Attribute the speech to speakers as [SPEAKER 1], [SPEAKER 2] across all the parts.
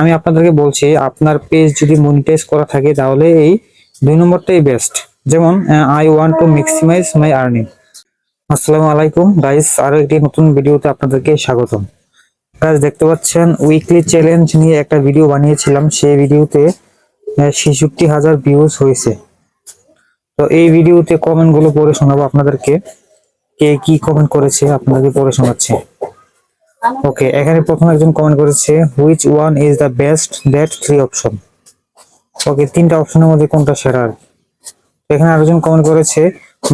[SPEAKER 1] আমি আপনাদেরকে বলছি, আপনার পেজ যদি মনিটাইজ করা থাকে, তাহলে এই দুই নম্বরটাই বেস্ট যেমন I want to maximize my earning আসসালামু আলাইকুম। গাইস আরও একটি নতুন ভিডিওতে আপনাদেরকে স্বাগতম। গাইস দেখতে পাচ্ছেন উইকলি চ্যালেঞ্জ নিয়ে একটা ভিডিও বানিয়েছিলাম। সেই ভিডিওতে ছেষট্টি হাজার ভিউজ হয়েছে। তো এই ভিডিওতে কমেন্টগুলো পড়ে শোনাবো আপনাদেরকে। কে কি কমেন্ট করেছে, আপনাদেরকে পড়ে শোনাচ্ছি। ওকে এখানে প্রথম একজন কমেন্ট করেছে which one is the best that three option okay তিনটা অপশনের মধ্যে কোনটা সেরা? আর এখানে আরেকজন কমেন্ট করেছে,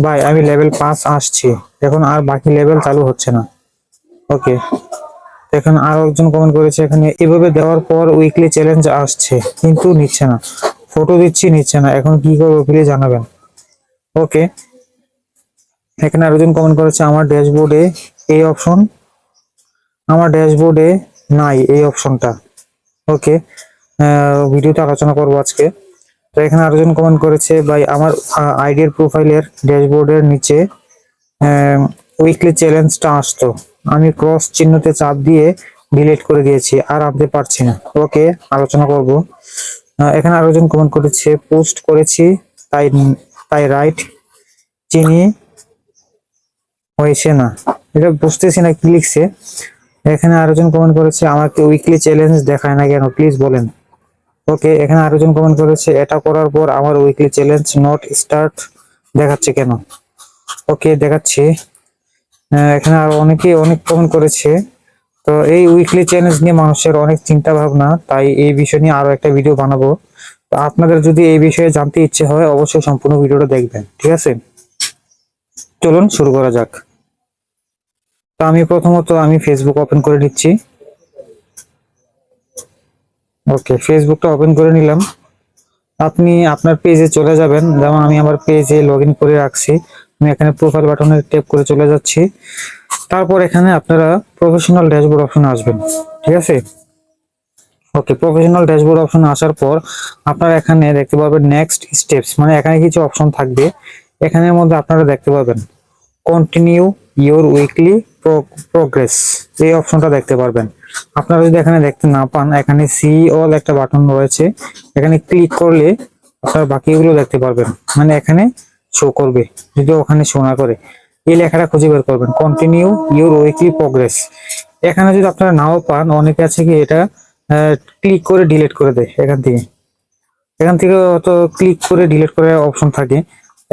[SPEAKER 1] ভাই, আমি লেভেল পাঁচ আসছি, এখন আর বাকি লেভেল চালু হচ্ছে না। ওকে এখন আরও একজন কমেন্ট করেছে, এখানে, এভাবে দেওয়ার পর উইকলি চ্যালেঞ্জ আসছে, কিন্তু নিচ্ছে না। ফটো দিচ্ছি, নিচ্ছে না, এখন কি করব প্লিজ জানাবেন। ওকে এখানে আরেকজন কমেন্ট করেছে, আমার ড্যাশবোর্ডে এই অপশন আমার ড্যাশবোর্ডে নাই এই অপশনটা ওকে ভিডিওতে আলোচনা করব আজকে। তো এখানে আরেকজন কমেন্ট করেছে, ভাই, আমার আইডিয়ার প্রোফাইলের ড্যাশবোর্ডের নিচে উইকলি চ্যালেঞ্জটা আসতো আমি ক্রস চিহ্নতে চাপ দিয়ে ডিলিট করে দিয়েছি, আর আনতে পারছি না। ওকে আলোচনা করব। এখানে আরেকজন কমেন্ট করেছে পোস্ট করেছি, তাই তাই রাইট চিনি হয়েছে না। এটা বুঝতেছি না কি লিখছে। এখানে আরেকজন কমেন্ট করেছে, আমাকে উইকলি চ্যালেঞ্জ দেখায় না কেন? প্লিজ বলেন। ওকে এখানে আরেকজন কমেন্ট করেছে, এটা করার পর আমার উইকলি চ্যালেঞ্জ নট স্টার্ট দেখাচ্ছে কেন? ওকে দেখাচ্ছি। এখানে আরও অনেকে অনেক কমেন্ট করেছে। তো এই উইকলি চ্যালেঞ্জ নিয়ে মানুষের অনেক চিন্তা ভাবনা তাই এই বিষয় নিয়ে আরও একটা ভিডিও বানাবো। তো আপনাদের যদি এই বিষয়ে জানতে ইচ্ছে হয়, অবশ্যই সম্পূর্ণ ভিডিওটা দেখবেন। ঠিক আছে? চলুন শুরু করা যাক। তো আমি প্রথমত আমি ফেসবুক ওপেন করে নিচ্ছি। ওকে ফেসবুকটা ওপেন করে নিলাম। আপনি আপনার পেজে চলে যাবেন। যেমন আমি আমার পেজে লগ করে রাখছি। আমি এখানে প্রোফাইল বাটনে ট্যাপ করে চলে যাচ্ছি। তারপর এখানে আপনারা প্রফেশনাল ড্যাশবোর্ড অপশন আসবেন। ঠিক আছে? ওকে প্রফেশনাল ড্যাশবোর্ড অপশনে আসার পর আপনারা এখানে দেখতে পাবেন নেক্সট স্টেপস মানে এখানে কিছু অপশন থাকবে। এখানের মধ্যে আপনারা দেখতে পাবেন। কন্টিনিউ ইওর উইকলি প্রোগ্রেস এই অপশনটা দেখতে পারবেন। আপনারা যদি এখানে দেখতে না পান, এখানে সি অল একটা বাটন রয়েছে। এখানে ক্লিক করলে আপনারা বাকিগুলো দেখতে পারবেন। মানে এখানে শো করবে, যদি ওখানে শো না করে। এই লেখাটা খুঁজে বের করবেন কন্টিনিউ ইওর উইকলি প্রোগ্রেস এখানে যদি আপনারা নাও পান, অনেকে আছে কি এটা ক্লিক করে ডিলিট করে দেয় এখান থেকে। এখান থেকে অত ক্লিক করে ডিলিট করার অপশন থাকে।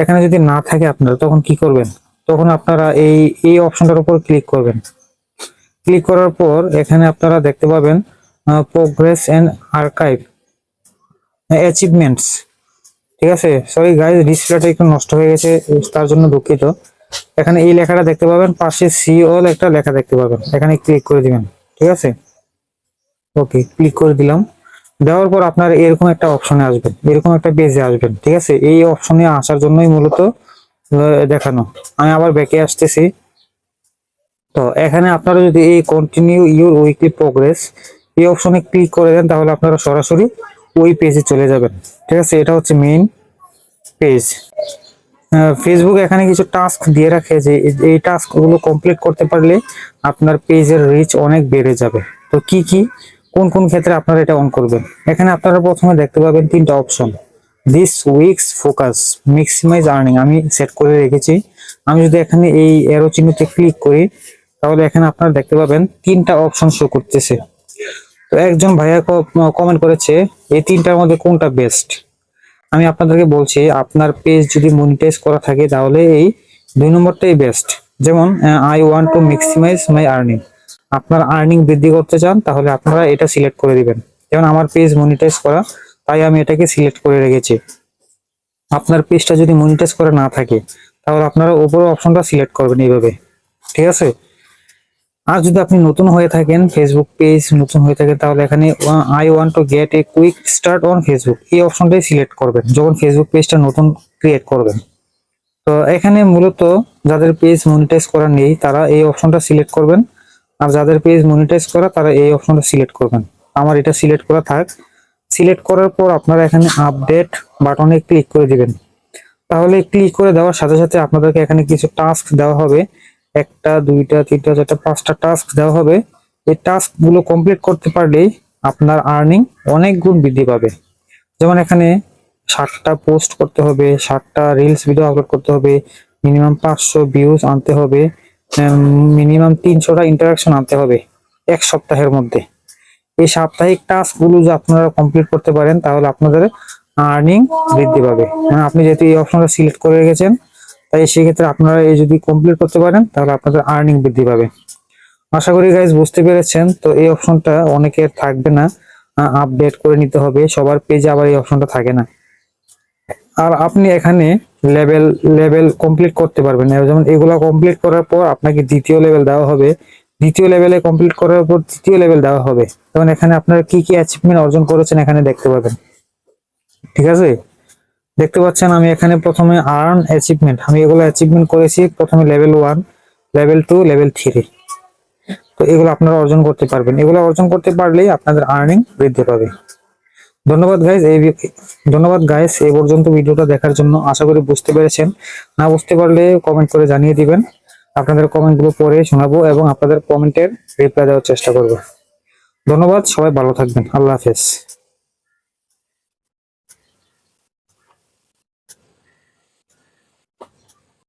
[SPEAKER 1] এখানে যদি না থাকে আপনার, তখন কি করবেন? তখন আপনারা এই এই অপশনটার উপর ক্লিক করবেন। ক্লিক করার পর এখানে আপনারা দেখতে পাবেন প্রোগ্রেস এন্ড আর্কাইভ অ্যাচিভমেন্টস ঠিক আছে? সরি গাইজ ডিসপ্লেটা একটু নষ্ট হয়ে গেছে, তার জন্য দুঃখিত। এখানে এই লেখাটা দেখতে পাবেন, পাশে সি অল একটা লেখা দেখতে পাবেন। এখানে ক্লিক করে দিবেন, ঠিক আছে? ওকে ক্লিক করে দিলাম। দেওয়ার পর আপনার এরকম একটা অপশনে আসবেন, এরকম একটা পেজে আসবেন, ঠিক আছে? এই অপশনে আসার জন্যই মূলত দেখানো। আমি আবার ব্যাকে আসতেছি। তো এখানে আপনারা যদি এই কন্টিনিউ ইউর উইকলি প্রোগ্রেস এই অপশনে ক্লিক করে দেন, তাহলে আপনারা সরাসরি ওই পেজে চলে যাবেন। ঠিক আছে? এটা হচ্ছে মেইন পেজ ফেসবুক এখানে কিছু টাস্ক দিয়ে রাখে যে, এই- টাস্কগুলো কমপ্লিট করতে পারলে আপনার পেজের রিচ অনেক বেড়ে যাবে। তো কি কি, কোন কোন ক্ষেত্রে আপনারা এটা অন করবেন? এখানে আপনারা প্রথমে দেখতে পাবেন তিনটা option this week's focus maximize earning আমি সেট করে রেখেছি। আমি যদি এখানে এই এরো চিহ্নতে ক্লিক করি, তাহলে এখানে আপনারা দেখতে পাবেন তিনটা অপশন শো করতেছে। তো একজন ভাইয়া কমেন্ট করেছে, এই তিনটার মধ্যে কোনটা বেস্ট আমি আপনাদেরকে বলছি, আপনার পেজ যদি মনিটাইজ করা থাকে, তাহলে এই দুই নম্বরটাই বেস্ট যেমন I want to maximize my earning আপনার আর্নিং বৃদ্ধি করতে চান, তাহলে আপনারা এটা সিলেক্ট করে দিবেন। যেমন, আমার পেজ মনিটাইজ করা তাই আমি এটাকে সিলেক্ট করে রেখেছি। আপনার পেজটা যদি মনিটাইজ করা না থাকে, তাহলে আপনারা উপরের অপশনটা সিলেক্ট করবেন এইভাবে। ঠিক আছে? আর যদি আপনি নতুন হয়ে থাকেন ফেসবুক পেজ নতুন হয়ে থাকে, তাহলে এখানে I want to get a quick start on Facebook এই অপশনটাই সিলেক্ট করবেন, যখন ফেসবুক পেজটা নতুন ক্রিয়েট করবেন। তো এখানে মূলত যাদের পেজ মনিটাইজ করা নেই, তারা এই অপশনটা সিলেক্ট করবেন। আর যাদের পেজ মনিটাইজ করা, তারা এই অপশনটা সিলেক্ট করবেন। আমার এটা সিলেক্ট করা থাক। সিলেক্ট করার পর আপনারা এখানে আপডেট বাটনে ক্লিক করে দিবেন। তাহলে ক্লিক করে দেওয়ার সাথে সাথে আপনাদেরকে এখানে কিছু টাস্ক দেওয়া হবে। একটা, দুইটা, তিনটা, চারটা, পাঁচটা টাস্ক দেওয়া হবে। এই টাস্কগুলো কমপ্লিট করতে পারলেই আপনার আর্নিং অনেক গুণ বৃদ্ধি পাবে। যেমন এখানে ষাটটা পোস্ট করতে হবে, ষাটটা রিলস ভিডিও আপলোড করতে হবে মিনিমাম পাঁচশো ভিউজ আনতে হবে মিনিমাম তিনশোটা ইন্টারাকশন আনতে হবে এক সপ্তাহের মধ্যে। এই সাপ্তাহিক টাস্কগুলো যে আপনারা কমপ্লিট করতে পারেন, তাহলে আপনাদের আর্নিং বৃদ্ধি পাবে। মানে আপনি যেহেতু এই অপশনটা সিলেক্ট করে রেখেছেন, তাই সেক্ষেত্রে আপনারা এই যদি কমপ্লিট করতে পারেন, তাহলে আপনাদের আর্নিং বৃদ্ধি পাবে। আশা করি গাইজ বুঝতে পেরেছেন, তো এই অপশনটা অনেকের থাকবে না আপডেট করে নিতে হবে, সবার পেজে আবার এই অপশনটা থাকে না। আর আপনি এখানে লেভেল লেভেল কমপ্লিট করতে পারবেন যেমন এগুলো কমপ্লিট করার পর আপনাকে দ্বিতীয় লেভেল দেওয়া হবে দ্বিতীয় লেভেলে কমপ্লিট করার পর তৃতীয় লেভেল দেওয়া হবে। যেমন এখানে আপনারা কি কি অ্যাচিভমেন্ট অর্জন করেছেন এখানে দেখতে পাবেন। ঠিক আছে? দেখতে পাচ্ছেন আমি এখানে প্রথমে আর্ন অ্যাচিভমেন্ট আমি এগুলো অ্যাচিভমেন্ট করেছি প্রথমে level one level two level three তো এগুলো আপনারা অর্জন করতে পারবেন। এগুলো অর্জন করতে পারলেই আপনাদের আর্নিং বৃদ্ধি পাবে। ধন্যবাদ গাইস এই ধন্যবাদ গাইস এই পর্যন্ত ভিডিওটা দেখার জন্য। আশা করি বুঝতে পেরেছেন। না বুঝতে পারলে কমেন্ট করে জানিয়ে দিবেন। আপনাদের কমেন্টগুলো পড়ে শোনাবো এবং আপনাদের কমেন্টের রিপ্লাই দেওয়ার চেষ্টা করব। ধন্যবাদ, সবাই ভালো থাকবেন। আল্লাহ হাফেজ।